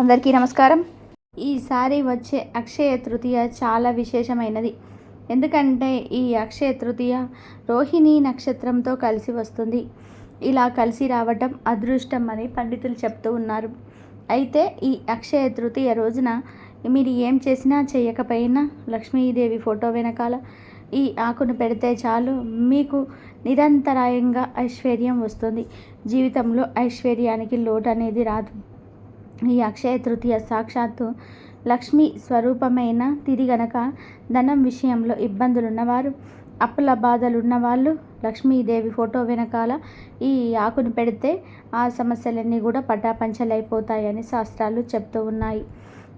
అందరికీ నమస్కారం. ఈసారి వచ్చే అక్షయ తృతీయ చాలా విశేషమైనది. ఎందుకంటే ఈ అక్షయ తృతీయ రోహిణి నక్షత్రంతో కలిసి వస్తుంది. ఇలా కలిసి రావటం అదృష్టం అని పండితులు చెప్తూ ఉన్నారు. అయితే ఈ అక్షయ తృతీయ రోజున మీరు ఏం చేసినా చేయకపోయినా లక్ష్మీదేవి ఫోటో వెనకాల ఈ ఆకును పెడితే చాలు. మీకు నిరంతరాయంగా ఐశ్వర్యం వస్తుంది. జీవితంలో ఐశ్వర్యానికి లోటు అనేది రాదు. ఈ అక్షయ తృతీయ సాక్షాత్తు లక్ష్మీ స్వరూపమైన తిది గనక ధనం విషయంలో ఇబ్బందులున్నవారు అప్పుల బాధలు ఉన్నవాళ్ళు లక్ష్మీదేవి ఫోటో వెనకాల ఈ ఆకును పెడితే ఆ సమస్యలన్నీ కూడా పటాపంచలైపోతాయని శాస్త్రాలు చెప్తూ ఉన్నాయి.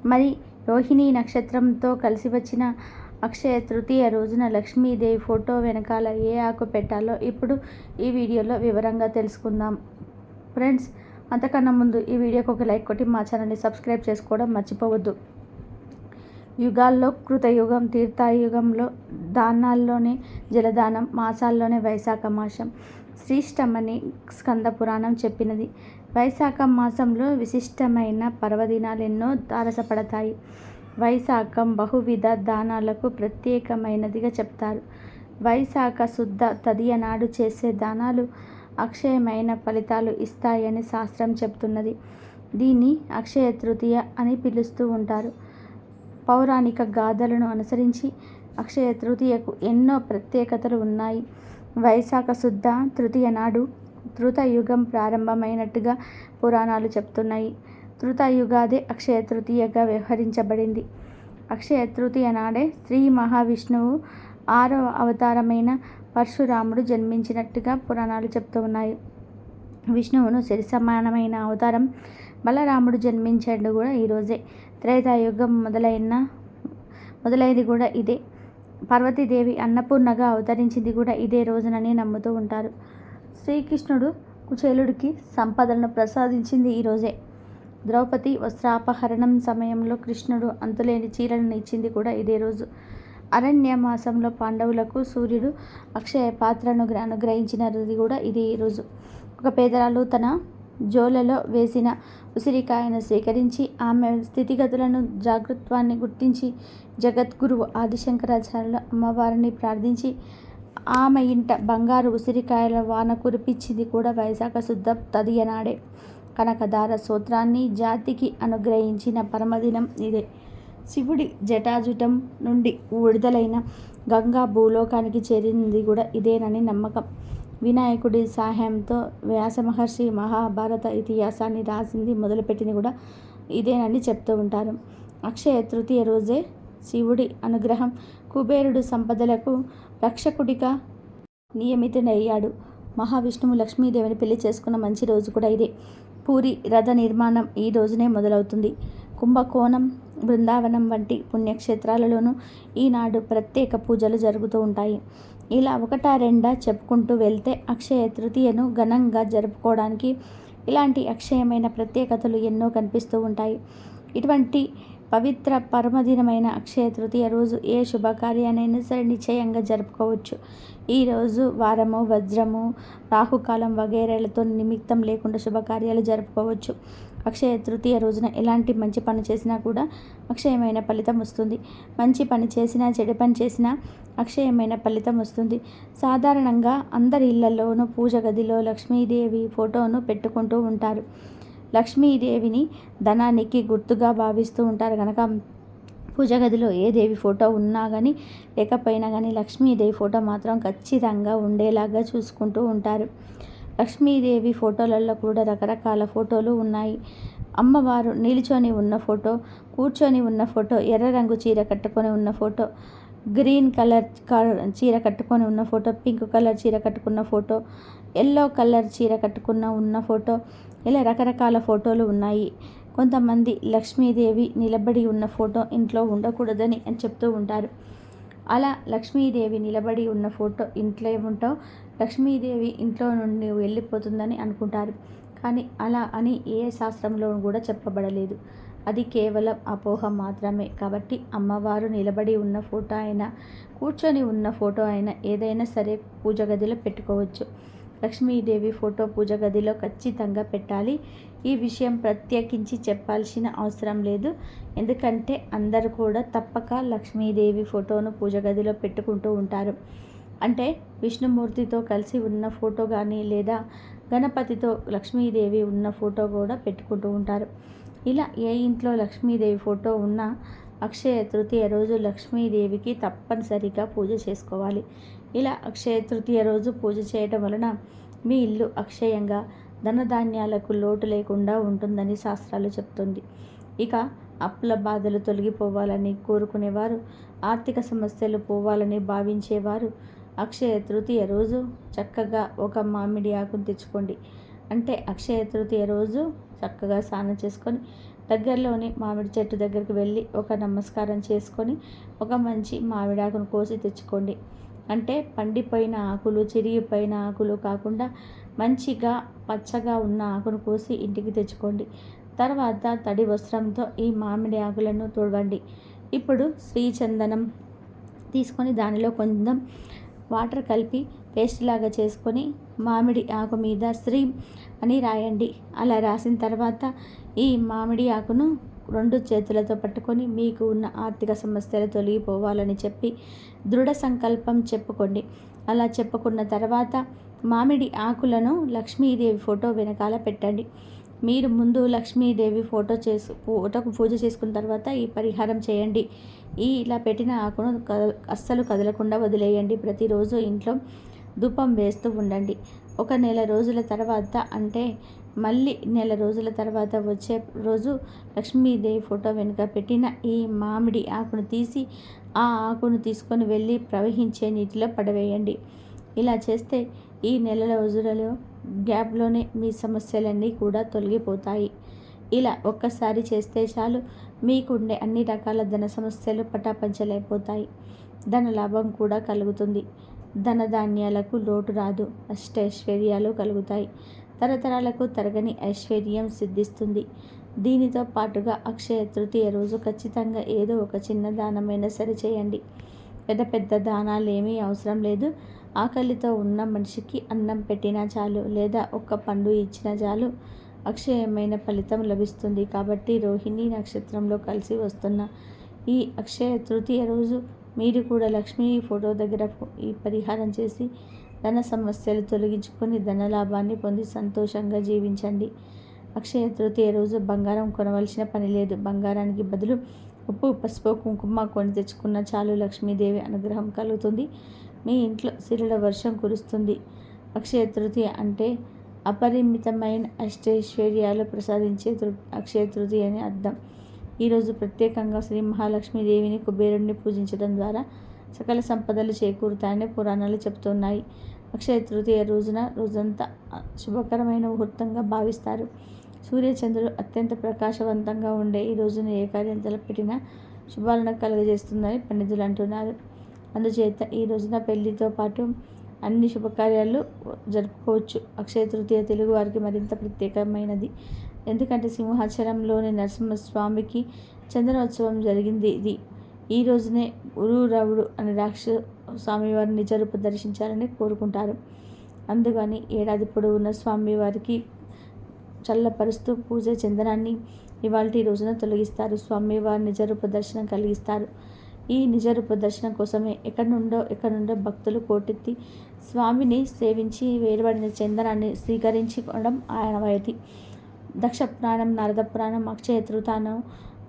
మరి రోహిణి నక్షత్రంతో కలిసి వచ్చిన అక్షయ తృతీయ రోజున లక్ష్మీదేవి ఫోటో వెనకాల ఏ ఆకు పెట్టాలో ఇప్పుడు ఈ వీడియోలో వివరంగా తెలుసుకుందాం. ఫ్రెండ్స్ అంతకన్నా ముందు ఈ వీడియోకి ఒక లైక్ కొట్టి మా ఛానల్ని సబ్స్క్రైబ్ చేసుకోవడం మర్చిపోవద్దు. యుగాల్లో కృతయుగం తీర్థయుగంలో దానాల్లోనే జలదానం మాసాల్లోనే వైశాఖ మాసం శ్రీష్టమని స్కంద పురాణం చెప్పినది. వైశాఖ మాసంలో విశిష్టమైన పర్వదినాలు ఎన్నో తారసపడతాయి. వైశాఖం బహువిధ దానాలకు ప్రత్యేకమైనదిగా చెప్తారు. వైశాఖ శుద్ధ తదియ నాడు చేసే దానాలు అక్షయమైన ఫలితాలు ఇస్తాయని శాస్త్రం చెప్తున్నది. దీన్ని అక్షయ తృతీయ అని పిలుస్తూ ఉంటారు. పౌరాణిక గాథలను అనుసరించి అక్షయ తృతీయకు ఎన్నో ప్రత్యేకతలు ఉన్నాయి. వైశాఖ శుద్ధ తృతీయ నాడు యుగం ప్రారంభమైనట్టుగా పురాణాలు చెప్తున్నాయి. యుగాదే అక్షయ తృతీయగా వ్యవహరించబడింది. అక్షయ తృతీయ నాడే శ్రీ మహావిష్ణువు ఆరవ అవతారమైన పరశురాముడు జన్మించినట్టుగా పురాణాలు చెప్తూ ఉన్నాయి. విష్ణువును సరి సమానమైన అవతారం బలరాముడు జన్మించాడు కూడా ఈరోజే త్రేతాయుగం మొదలైన మొదలైనది కూడా ఇదే. పార్వతీదేవి అన్నపూర్ణగా అవతరించింది కూడా ఇదే రోజునని నమ్ముతూ ఉంటారు. శ్రీకృష్ణుడు కుచేలుడికి సంపదలను ప్రసాదించింది ఈరోజే ద్రౌపది వస్త్రాపహరణం సమయంలో కృష్ణుడు అంతులేని చీరలను ఇచ్చింది కూడా ఇదే రోజు. అరణ్య మాసంలో పాండవులకు సూర్యుడు అక్షయ పాత్రను అనుగ్రహించినది కూడా ఇది రోజు. ఒక పేదరాలు తన జోలలో వేసిన ఉసిరికాయను స్వీకరించి ఆమె స్థితిగతులను జాగృత్వాన్ని గుర్తించి జగద్గురువు ఆదిశంకరాచార్యుల అమ్మవారిని ప్రార్థించి ఆమె ఇంట బంగారు ఉసిరికాయల వాన కురిపించింది కూడా వైశాఖ శుద్ధ తదియనాడే. కనకదార సూత్రాన్ని జాతికి అనుగ్రహించిన పరమదినం ఇదే. శివుడి జటాజుటం నుండి విడుదలైన గంగా భూలోకానికి చేరింది కూడా ఇదేనని నమ్మకం. వినాయకుడి సహాయంతో వ్యాస మహర్షి మహాభారత ఇతిహాసాన్ని రాసింది మొదలుపెట్టింది కూడా ఇదేనని చెప్తూ ఉంటారు. అక్షయ తృతీయ రోజే శివుడి అనుగ్రహం. కుబేరుడు సంపదలకు రక్షకుడిగా నియమితుడయ్యాడు. మహావిష్ణువు లక్ష్మీదేవిని పెళ్ళి చేసుకున్న మంచి రోజు కూడా ఇదే. పూరి రథ నిర్మాణం ఈ రోజునే మొదలవుతుంది. కుంభకోణం బృందావనం వంటి పుణ్యక్షేత్రాలలోనూ ఈనాడు ప్రత్యేక పూజలు జరుగుతూ ఉంటాయి. ఇలా ఒకటా రెండా చెప్పుకుంటూ వెళ్తే అక్షయ తృతీయను ఘనంగా జరుపుకోవడానికి ఇలాంటి అక్షయమైన ప్రత్యేకతలు ఎన్నో కనిపిస్తూ ఉంటాయి. ఇటువంటి పవిత్ర పరమదినమైన అక్షయ తృతీయ రోజు ఏ శుభకార్యానైనా సరే నిశ్చయంగా జరుపుకోవచ్చు. ఈరోజు వారము వజ్రము రాహుకాలం వగైరాలతో నిమిత్తం లేకుండా శుభకార్యాలు జరుపుకోవచ్చు. అక్షయ తృతీయ రోజున ఎలాంటి మంచి పని చేసినా కూడా అక్షయమైన ఫలితం వస్తుంది. మంచి పని చేసినా చెడు పని చేసినా అక్షయమైన ఫలితం వస్తుంది. సాధారణంగా అందరి ఇళ్ళలోనూ పూజ గదిలో లక్ష్మీదేవి ఫోటోను పెట్టుకుంటూ ఉంటారు. లక్ష్మీదేవిని ధనానికి గుర్తుగా భావిస్తూ ఉంటారు కనుక పూజ గదిలో ఏ దేవి ఫోటో ఉన్నా కానీ లేకపోయినా కానీ లక్ష్మీదేవి ఫోటో మాత్రం ఖచ్చితంగా ఉండేలాగా చూసుకుంటూ ఉంటారు. లక్ష్మీదేవి ఫోటోలలో కూడా రకరకాల ఫోటోలు ఉన్నాయి. అమ్మవారు నిల్చొని ఉన్న ఫోటో కూర్చొని ఉన్న ఫోటో ఎర్ర రంగు చీర కట్టుకొని ఉన్న ఫోటో గ్రీన్ కలర్ చీర కట్టుకొని ఉన్న ఫోటో పింక్ కలర్ చీర కట్టుకున్న ఫోటో ఎల్లో కలర్ చీర కట్టుకున్న ఉన్న ఫోటో ఇలా రకరకాల ఫోటోలు ఉన్నాయి. కొంతమంది లక్ష్మీదేవి నిలబడి ఉన్న ఫోటో ఇంట్లో ఉండకూడదని అని చెప్తూ ఉంటారు. అలా లక్ష్మీదేవి నిలబడి ఉన్న ఫోటో ఇంట్లో ఏముంటావు లక్ష్మీదేవి ఇంట్లో నుండి వెళ్ళిపోతుందని అనుకుంటారు. కానీ అలా అని ఏ శాస్త్రంలో కూడా చెప్పబడలేదు. అది కేవలం అపోహ మాత్రమే. కాబట్టి అమ్మవారు నిలబడి ఉన్న ఫోటో అయినా కూర్చొని ఉన్న ఫోటో అయినా ఏదైనా సరే పూజ గదిలో పెట్టుకోవచ్చు. లక్ష్మీదేవి ఫోటో పూజ గదిలో ఖచ్చితంగా పెట్టాలి. ఈ విషయం ప్రత్యేకించి చెప్పాల్సిన అవసరం లేదు. ఎందుకంటే అందరూ కూడా తప్పక లక్ష్మీదేవి ఫోటోను పూజ గదిలో పెట్టుకుంటూ ఉంటారు. అంటే విష్ణుమూర్తితో కలిసి ఉన్న ఫోటో కానీ లేదా గణపతితో లక్ష్మీదేవి ఉన్న ఫోటో కూడా పెట్టుకుంటూ ఉంటారు. ఇలా ఏ ఇంట్లో లక్ష్మీదేవి ఫోటో ఉన్నా అక్షయ తృతీయ రోజు లక్ష్మీదేవికి తప్పనిసరిగా పూజ చేసుకోవాలి. ఇలా అక్షయ తృతీయ రోజు పూజ చేయటం వలన మీ ఇల్లు అక్షయంగా ధనధాన్యాలకు లోటు లేకుండా ఉంటుందని శాస్త్రాలు చెప్తుంది. ఇక అప్పుల బాధలు తొలగిపోవాలని కోరుకునేవారు ఆర్థిక సమస్యలు పోవాలని భావించేవారు. అక్షయ తృతీయ రోజు చక్కగా ఒక మామిడి ఆకును తెచ్చుకోండి. అంటే అక్షయ తృతీయ రోజు చక్కగా స్నానం చేసుకొని దగ్గరలోని మామిడి చెట్టు దగ్గరికి వెళ్ళి ఒక నమస్కారం చేసుకొని ఒక మంచి మామిడి ఆకును కోసి తెచ్చుకోండి. అంటే పండిపోయిన ఆకులు చిరిగిపోయిన ఆకులు కాకుండా మంచిగా పచ్చగా ఉన్న ఆకును కోసి ఇంటికి తెచ్చుకోండి. తర్వాత తడి వస్త్రంతో ఈ మామిడి ఆకులను తుడవండి. ఇప్పుడు శ్రీచందనం తీసుకొని దానిలో కొంచెం వాటర్ కలిపి పేస్ట్ లాగా చేసుకొని మామిడి ఆకు మీద శ్రీ అని రాయండి. అలా రాసిన తర్వాత ఈ మామిడి ఆకును రెండు చేతులతో పట్టుకొని మీకు ఉన్న ఆర్థిక సమస్యలు తొలగిపోవాలని చెప్పి దృఢ సంకల్పం చెప్పుకోండి. అలా చెప్పుకున్న తర్వాత మామిడి ఆకులను లక్ష్మీదేవి ఫోటో వెనకాల పెట్టండి. మీరు ముందు లక్ష్మీదేవి ఫోటో చేసు ఫోటోకు పూజ చేసుకున్న తర్వాత ఈ పరిహారం చేయండి. ఈ ఇలా పెట్టిన ఆకును అస్సలు కదలకుండా వదిలేయండి. ప్రతిరోజు ఇంట్లో ధూపం వేస్తూ ఉండండి. ఒక నెల రోజుల తర్వాత అంటే మళ్ళీ నెల రోజుల తర్వాత వచ్చే రోజు లక్ష్మీదేవి ఫోటో వెనుక పెట్టిన ఈ మామిడి ఆకును తీసి ఆ ఆకును తీసుకొని వెళ్ళి ప్రవహించే నీటిలో పడవేయండి. ఇలా చేస్తే ఈ నెల రోజులలో గ్యాప్లోనే మీ సమస్యలన్నీ కూడా తొలగిపోతాయి. ఇలా ఒక్కసారి చేస్తే చాలు. మీకుండే అన్ని రకాల ధన సమస్యలు పటాపంచలైపోతాయి. ధన లాభం కూడా కలుగుతుంది. ధనధాన్యాలకు లోటు రాదు. అష్టైశ్వర్యాలు కలుగుతాయి. తరతరాలకు తరగని ఐశ్వర్యం సిద్ధిస్తుంది. దీనితో పాటుగా అక్షయ తృతీయ రోజు ఖచ్చితంగా ఏదో ఒక చిన్న దానమైనా సరే చేయండి. పెద్ద పెద్ద దానాలు ఏమీ అవసరం లేదు. ఆకలితో ఉన్న మనిషికి అన్నం పెట్టినా చాలు లేదా ఒక్క పండు ఇచ్చినా చాలు అక్షయమైన ఫలితం లభిస్తుంది. కాబట్టి రోహిణి నక్షత్రంలో కలిసి వస్తున్న ఈ అక్షయ తృతీయ రోజు మీరు కూడా లక్ష్మీ ఫోటో దగ్గర ఈ పరిహారం చేసి ధన సమస్యలు తొలగించుకొని ధన లాభాన్ని పొంది సంతోషంగా జీవించండి. అక్షయ తృతీయ రోజు బంగారం కొనవలసిన పని లేదు. బంగారానికి బదులు ఉప్పు పసుపు కుంకుమ కొని తెచ్చుకున్న చాలు లక్ష్మీదేవి అనుగ్రహం కలుగుతుంది. మీ ఇంట్లో సిరుల వర్షం కురుస్తుంది. అక్షయ తృతీయ అంటే అపరిమితమైన అష్టైశ్వర్యాలు ప్రసాదించే తృ అక్షయ తృతీయ అని అర్థం. ఈరోజు ప్రత్యేకంగా శ్రీ మహాలక్ష్మీదేవిని కుబేరుణ్ణి పూజించడం ద్వారా సకల సంపదలు చేకూరుతాయని పురాణాలు చెబుతున్నాయి. అక్షయ తృతీయ రోజున రోజంతా శుభకరమైన ముహూర్తంగా భావిస్తారు. సూర్యచంద్రుడు అత్యంత ప్రకాశవంతంగా ఉండే ఈ రోజున ఏ కార్యం తలపెట్టినా శుభాలను కలుగజేస్తుందని పండితులు అంటున్నారు. అందుచేత ఈ రోజున పెళ్ళితో పాటు అన్ని శుభకార్యాలు జరుపుకోవచ్చు. అక్షయ తృతీయ తెలుగు వారికి మరింత ప్రత్యేకమైనది. ఎందుకంటే సింహాచలంలోని నరసింహస్వామికి చందనోత్సవం జరిగింది ఇది. ఈ రోజునే ఉరూరవుడు అనే రాక్ష స్వామివారిని నిజరూప దర్శించాలని కోరుకుంటారు. అందుకని ఏడాది పొడవున్న స్వామివారికి చల్లపరుస్తూ పూజ చందనాన్ని ఇవాళ ఈ రోజున తొలగిస్తారు. స్వామివారి నిజరూప దర్శనం కలిగిస్తారు. ఈ నిజరూప దర్శనం కోసమే ఎక్కడి నుండో ఎక్కడి నుండో భక్తులు కోటెత్తి స్వామిని సేవించి వేరుబడిన చందనాన్ని స్వీకరించుకోవడం ఆయన వైతి దక్ష పురాణం నారద పురాణం అక్షయ తృతానం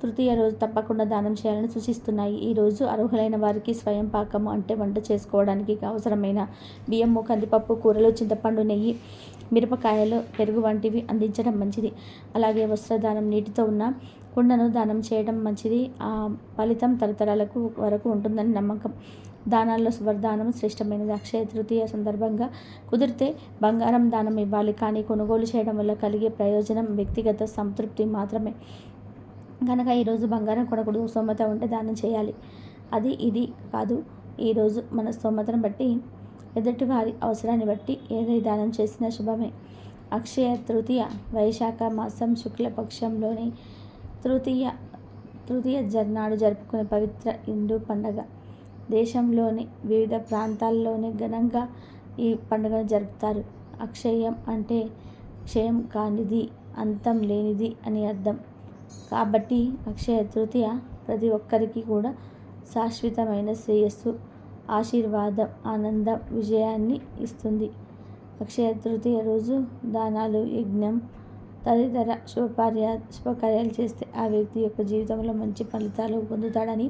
తృతీయ రోజు తప్పకుండా దానం చేయాలని సూచిస్తున్నాయి. ఈరోజు అర్హులైన వారికి స్వయం పాకము అంటే వంట చేసుకోవడానికి అవసరమైన బియ్యము కందిపప్పు కూరలు చింతపండు నెయ్యి మిరపకాయలు పెరుగు వంటివి అందించడం మంచిది. అలాగే వస్త్రదానం నీటితో ఉన్న కుండను దానం చేయడం మంచిది. ఆ ఫలితం తరతరాలకు వరకు ఉంటుందని నమ్మకం. దానాల్లో స్వర్దానం శ్రేష్టమైనది. అక్షయ తృతీయ సందర్భంగా కుదిరితే బంగారం దానం ఇవ్వాలి. కానీ కొనుగోలు చేయడం వల్ల కలిగే ప్రయోజనం వ్యక్తిగత సంతృప్తి మాత్రమే. కనుక ఈరోజు బంగారం కొనకూడదు. స్తోమత ఉంటే దానం చేయాలి. అది ఇది కాదు. ఈరోజు మన స్తోమతను బట్టి ఎదుటి వారి అవసరాన్ని బట్టి ఏది దానం చేసినా శుభమే. అక్షయ తృతీయ వైశాఖ మాసం శుక్లపక్షంలోని తృతీయ తృతీయ జర్నాడు జరుపుకునే పవిత్ర హిందూ పండగ. దేశంలోని వివిధ ప్రాంతాల్లోని ఘనంగా ఈ పండుగను జరుపుతారు. అక్షయం అంటే క్షయం కానిది అంతం లేనిది అని అర్థం. కాబట్టి అక్షయ తృతీయ ప్రతి ఒక్కరికి కూడా శాశ్వతమైన శ్రేయస్సు. ఆశీర్వాదం ఆనందం విజయాన్ని ఇస్తుంది. అక్షయ తృతీయ రోజు దానాలు యజ్ఞం తదితర శుభకార్య శుభకార్యాలు చేస్తే ఆ వ్యక్తి యొక్క జీవితంలో మంచి ఫలితాలు పొందుతాడని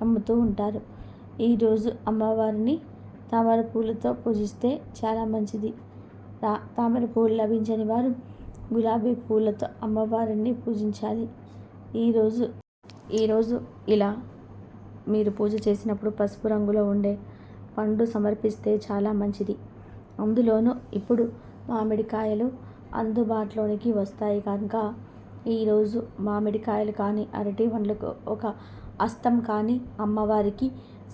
నమ్ముతూ ఉంటారు. ఈరోజు అమ్మవారిని తామర పూలతో పూజిస్తే చాలా మంచిది. రా తామర పూలు లభించని వారు గులాబీ పూలతో అమ్మవారిని పూజించాలి. ఈరోజు ఈరోజు ఇలా మీరు పూజ చేసినప్పుడు పసుపు రంగులో ఉండే పండు సమర్పిస్తే చాలా మంచిది. అందులోనూ ఇప్పుడు మామిడికాయలు అందుబాటులోనికి వస్తాయి కనుక ఈరోజు మామిడికాయలు కానీ అరటి పండ్లకు ఒక అస్తం కానీ అమ్మవారికి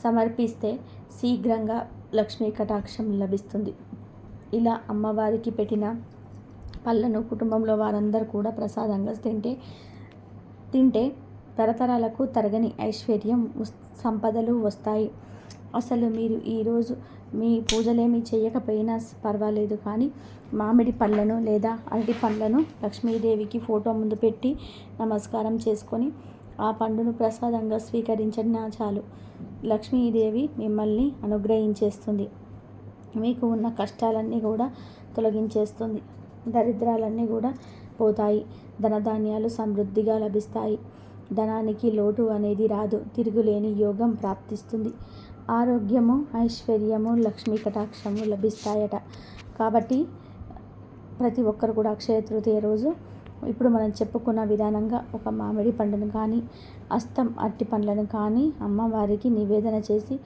సమర్పిస్తే శీఘ్రంగా లక్ష్మీ కటాక్షం లభిస్తుంది. ఇలా అమ్మవారికి పెట్టిన పళ్ళను కుటుంబంలో వారందరూ కూడా ప్రసాదంగా తింటే తింటే తరతరాలకు తరగని ఐశ్వర్యం సంపదలు వస్తాయి. అసలు మీరు ఈరోజు మీ పూజలేమీ చేయకపోయినా పర్వాలేదు కానీ మామిడి పళ్ళను లేదా అరటి పండ్లను లక్ష్మీదేవికి ఫోటో ముందు పెట్టి నమస్కారం చేసుకొని ఆ పండును ప్రసాదంగా స్వీకరించిన చాలు. లక్ష్మీదేవి మిమ్మల్ని అనుగ్రహించేస్తుంది. మీకు ఉన్న కష్టాలన్నీ కూడా తొలగించేస్తుంది. దరిద్రాలన్నీ కూడా పోతాయి. ధనధాన్యాలు సమృద్ధిగా లభిస్తాయి. ధనానికి లోటు అనేది రాదు. తిరుగులేని యోగం ప్రాప్తిస్తుంది. ఆరోగ్యము ఐశ్వర్యము లక్ష్మీ కటాక్షము లభిస్తాయట. కాబట్టి ప్రతి ఒక్కరు కూడా అక్షయ తృతీయ రోజు ఇప్పుడు మనం చెప్పుకున్న విధానంగా ఒక మామిడి పండును కానీ అస్తం అట్టి పండ్లను కానీ అమ్మవారికి నివేదన చేసి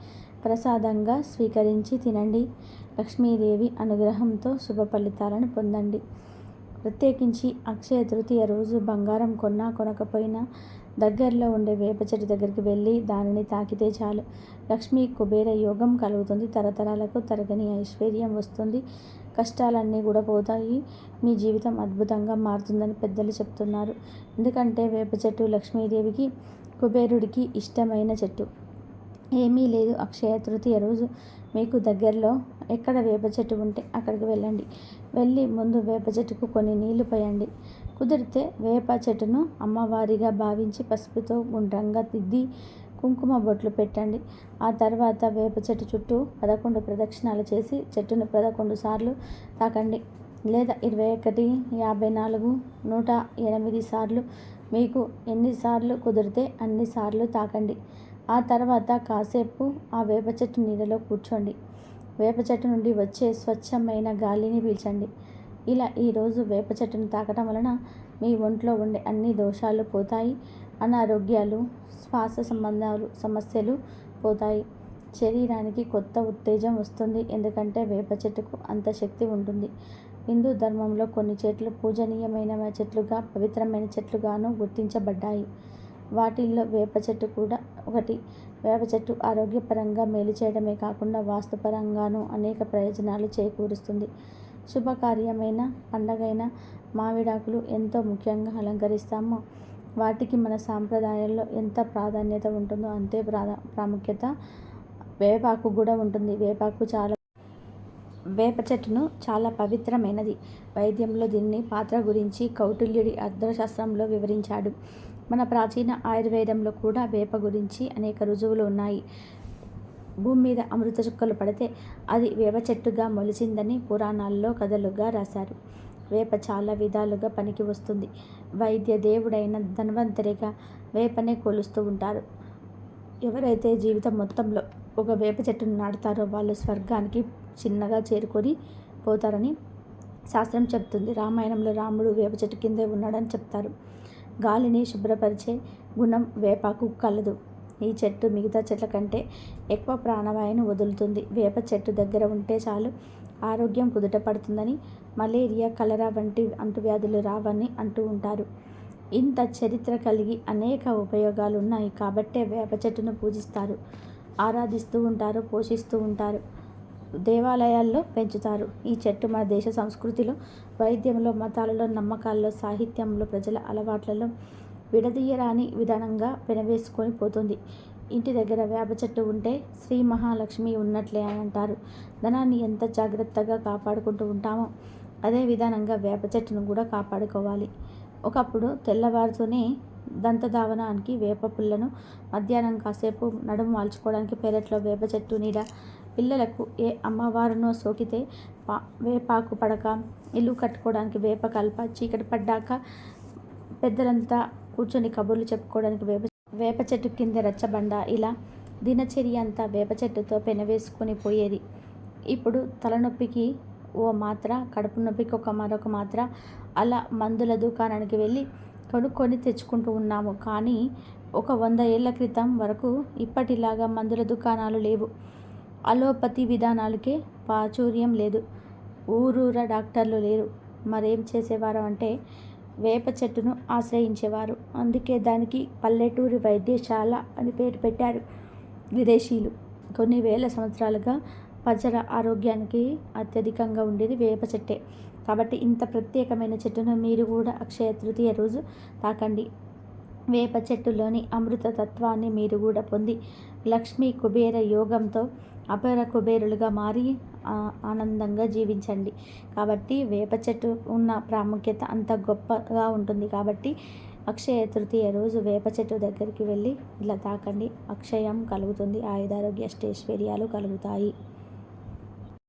ప్రసాదంగా స్వీకరించి తినండి. లక్ష్మీదేవి అనుగ్రహంతో శుభ ఫలితాలను పొందండి. ప్రత్యేకించి అక్షయ తృతీయ రోజు బంగారం కొన్నా కొనకపోయినా దగ్గరలో ఉండే వేప చెట్టు దగ్గరికి వెళ్ళి దానిని తాకితే చాలు. లక్ష్మీ కుబేర యోగం కలుగుతుంది. తరతరాలకు తరగని ఐశ్వర్యం వస్తుంది. కష్టాలన్నీ కూడా పోతాయి. మీ జీవితం అద్భుతంగా మారుతుందని పెద్దలు చెప్తున్నారు. ఎందుకంటే వేప చెట్టు లక్ష్మీదేవికి కుబేరుడికి ఇష్టమైన చెట్టు. ఏమీ లేదు. అక్షయ తృతీయ రోజు. మీకు దగ్గరలో ఎక్కడ వేప చెట్టు ఉంటే అక్కడికి వెళ్ళండి. వెళ్ళి ముందు వేప చెట్టుకు కొన్ని నీళ్ళు పోయండి. కుదిరితే వేప చెట్టును అమ్మవారిగా భావించి పసుపుతో గుండ్రంగా దిద్ది కుంకుమ బొట్లు పెట్టండి. ఆ తర్వాత వేప చెట్టు చుట్టూ పదకొండు ప్రదక్షిణాలు చేసి చెట్టును పదకొండు సార్లు తాకండి. లేదా ఇరవై ఒకటి యాభై నాలుగు నూట ఎనిమిది సార్లు మీకు ఎన్నిసార్లు కుదిరితే అన్నిసార్లు తాకండి. ఆ తర్వాత కాసేపు ఆ వేప చెట్టు నీడలో కూర్చోండి. వేప చెట్టు నుండి వచ్చే స్వచ్ఛమైన గాలిని పీల్చండి. ఇలా ఈరోజు వేప చెట్టును తాకటం వలన మీ ఒంట్లో ఉండే అన్ని దోషాలు పోతాయి. అనారోగ్యాలు శ్వాస సంబంధాలు సమస్యలు పోతాయి. శరీరానికి కొత్త ఉత్తేజం వస్తుంది. ఎందుకంటే వేప చెట్టుకు అంత శక్తి ఉంటుంది. హిందూ ధర్మంలో కొన్ని చెట్లు పూజనీయమైన చెట్లుగా పవిత్రమైన చెట్లుగాను గుర్తించబడ్డాయి. వాటిల్లో వేప చెట్టు కూడా ఒకటి. వేప చెట్టు ఆరోగ్యపరంగా మేలు చేయడమే కాకుండా వాస్తుపరంగాను అనేక ప్రయోజనాలు చేకూరుస్తుంది. శుభకార్యమైన పండగైన మామిడాకులు ఎంతో ముఖ్యంగా అలంకరిస్తామో. వాటికి మన సాంప్రదాయాల్లో ఎంత ప్రాధాన్యత ఉంటుందో అంతే ప్రాధా ప్రాముఖ్యత వేపాకు కూడా ఉంటుంది. వేపాకు చాలా వేప చెట్టును చాలా పవిత్రమైనది. వైద్యంలో దీన్ని పాత్ర గురించి కౌటిల్యుడి అర్థశాస్త్రంలో వివరించాడు. మన ప్రాచీన ఆయుర్వేదంలో కూడా వేప గురించి అనేక రుజువులు ఉన్నాయి. భూమి మీద అమృత చుక్కలు పడితే అది వేప చెట్టుగా మొలిచిందని పురాణాల్లో కథలుగా రాశారు. వేప చాలా విధాలుగా పనికి వస్తుంది. వైద్య దేవుడైన ధన్వంతరిగా వేపనే కొలుస్తూ ఉంటారు. ఎవరైతే జీవితం మొత్తంలో ఒక వేప చెట్టును నాటుతారో వాళ్ళు స్వర్గానికి చిన్నగా చేరుకొని పోతారని శాస్త్రం చెప్తుంది రామాయణంలో రాముడు వేప చెట్టు కిందే ఉన్నాడని చెప్తారు. గాలిని శుభ్రపరిచే గుణం వేపాకు కలదు. ఈ చెట్టు మిగతా చెట్ల కంటే ఎక్కువ ప్రాణవాయువును వదులుతుంది. వేప చెట్టు దగ్గర ఉంటే చాలు ఆరోగ్యం కుదుట పడుతుందని మలేరియా కలరా వంటి అంటువ్యాధులు రావని అంటూ ఉంటారు. ఇంత చరిత్ర కలిగి అనేక ఉపయోగాలు ఉన్నాయి కాబట్టే వేప చెట్టును పూజిస్తారు ఆరాధిస్తూ ఉంటారు పోషిస్తూ ఉంటారు దేవాలయాల్లో పెంచుతారు. ఈ చెట్టు మన దేశ సంస్కృతిలో వైద్యంలో మతాలలో నమ్మకాల్లో సాహిత్యంలో ప్రజల అలవాట్లలో విడదీయరాని విధానంగా పెనవేసుకొని పోతుంది. ఇంటి దగ్గర వేప చెట్టు ఉంటే శ్రీ మహాలక్ష్మి ఉన్నట్లే అని అంటారు. ధనాన్ని ఎంత జాగ్రత్తగా కాపాడుకుంటూ ఉంటామో అదే విధానంగా వేప చెట్టును కూడా కాపాడుకోవాలి. ఒకప్పుడు తెల్లవారుతూనే దంతధావనానికి వేప పుల్లను మధ్యాహ్నం కాసేపు నడుము వాల్చుకోవడానికి పెరట్లో వేప చెట్టు నీడ. పిల్లలకు ఏ అమ్మవారునో సోకితే పా వేపాకు పడక ఇల్లు కట్టుకోవడానికి వేప కలప చీకటి పడ్డాక పెద్దలంతా కూర్చొని కబుర్లు చెప్పుకోవడానికి వేప వేప చెట్టు కింద రచ్చబండ ఇలా దినచర్య అంతా వేప చెట్టుతో పెనవేసుకొని పోయేది. ఇప్పుడు తలనొప్పికి ఓ మాత్ర కడుపు నొప్పికి ఒక మరొక మాత్ర అలా మందుల దుకాణానికి వెళ్ళి కొనుక్కొని తెచ్చుకుంటూ ఉన్నాము. కానీ ఒక వంద ఏళ్ళ క్రితం వరకు ఇప్పటిలాగా మందుల దుకాణాలు లేవు. అలోపతి విధానాలకే ప్రాచుర్యం లేదు. ఊరూర డాక్టర్లు లేరు. మరేం చేసేవారు అంటే వేప చెట్టును ఆశ్రయించేవారు. అందుకే దానికి పల్లెటూరి వైద్యశాల అని పేరు పెట్టారు విదేశీయులు. కొన్ని వేల సంవత్సరాలుగా ప్రజల ఆరోగ్యానికి అత్యధికంగా ఉండేది వేప చెట్టే. కాబట్టి ఇంత ప్రత్యేకమైన చెట్టును మీరు కూడా అక్షయ తృతీయ రోజు తాకండి. వేప చెట్టులోని అమృత తత్వాన్ని మీరు కూడా పొంది లక్ష్మీ కుబేర యోగంతో అపర కుబేరులుగా మారి ఆనందంగా జీవించండి. కాబట్టి వేప చెట్టు ఉన్న ప్రాముఖ్యత అంత గొప్పగా ఉంటుంది. కాబట్టి అక్షయ తృతీయ రోజు వేప చెట్టు దగ్గరికి వెళ్ళి ఇలా తాకండి. అక్షయం కలుగుతుంది. ఆయుధారోగ్య స్టేశ్వర్యాలు కలుగుతాయి.